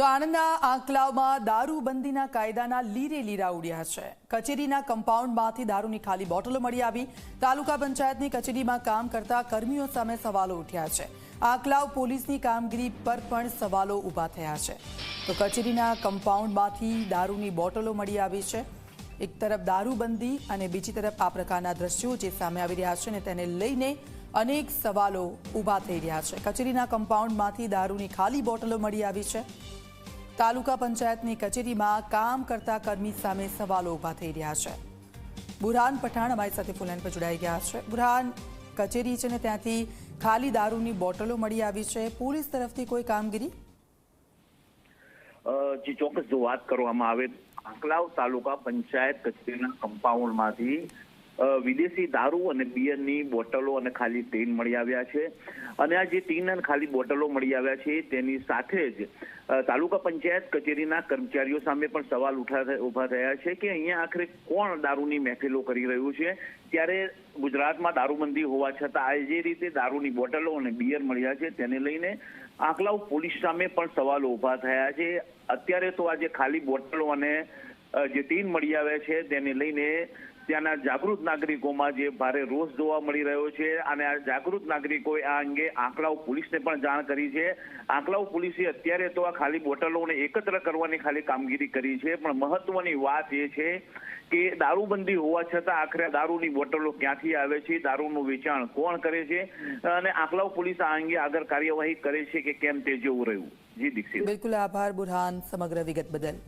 તો આણંદના આંકલાવમાં દારૂબંધીના કાયદાના લીરે લીરા ઉડ્યા છે. કચેરીના કમ્પાઉન્ડમાંથી દારૂની ખાલી બોટલો મળી આવી. તાલુકા પંચાયતની કચેરીમાં કામ કરતા કર્મીઓ સામે સવાલો ઉઠ્યા છે. આંકલાવ પોલીસની કામગીરી પર પણ સવાલો ઊભા થયા છે. તો કચેરીના કમ્પાઉન્ડમાંથી દારૂની બોટલો મળી આવી છે. એક તરફ દારૂબંધી અને બીજી તરફ આ પ્રકારના દ્રશ્યો જે સામે આવી રહ્યા છે ને તેને લઈને અનેક સવાલો ઊભા થઈ રહ્યા છે. કચેરીના કમ્પાઉન્ડમાંથી દારૂની ખાલી બોટલો મળી આવી છે. તાલુકા પંચાયતની કચેરીમાં કામ કરતા કર્મી સામે સવાલો ઊભા થઈ રહ્યા છે. બુરહાન પઠાણ અમારી સાથે ફોનલાઈન પર જોડાઈ ગયા છે. બુરહાન, કચેરી છે ને ત્યાંથી ખાલી દારૂની બોટલો મળી આવી છે. પોલીસ તરફથી કોઈ કામગીરી? જે, ચોક્કસ જો વાત કરવામાં આવે, આંકલાવ તાલુકા પંચાયત કચેરીના કમ્પાઉન્ડમાંથી વિદેશી દારૂ અને બિયરની બોટલો અને ખાલી ટીન મળી આવ્યા છે. અને આ જે ટીન અને ખાલી બોટલો મળી આવ્યા છે, તેની સાથે જ તાલુકા પંચાયત કચેરીના કર્મચારીઓ સામે પણ સવાલ ઉઠા ઊભા થયા છે કે અહીંયા આખરે કોણ દારૂની મહેફિલો કરી રહ્યું છે? ત્યારે ગુજરાતમાં દારૂબંધી હોવા છતાં આ જે રીતે દારૂની બોટલો અને બિયર મળ્યા છે, તેને લઈને આંકલાવ પોલીસ સામે પણ સવાલો ઊભા થયા છે. અત્યારે તો આ જે ખાલી બોટલો અને જે ટીન મળી આવ્યા છે, તેને લઈને ત્યાંના જાગૃત નાગરિકોમાં જે ભારે રોષ જોવા મળી રહ્યો છે અને આ જાગૃત નાગરિકોએ આ અંગે આંકલાવ પોલીસને પણ જાણ કરી છે. આંકલાવ પોલીસે અત્યારે તો આ ખાલી બોટલોને એકત્ર કરવાની ખાલી કામગીરી કરી છે. પણ મહત્વની વાત એ છે કે દારૂબંધી હોવા છતાં આખરે દારૂની બોટલો ક્યાંથી આવે છે? દારૂનું વેચાણ કોણ કરે છે? અને આંકલાવ પોલીસ આ અંગે આગળ કાર્યવાહી કરે છે કે કેમ તે જોવું રહ્યું. જી દીક્ષિત. બિલકુલ આભાર, બુરહાન, સમગ્ર વિગત બદલ.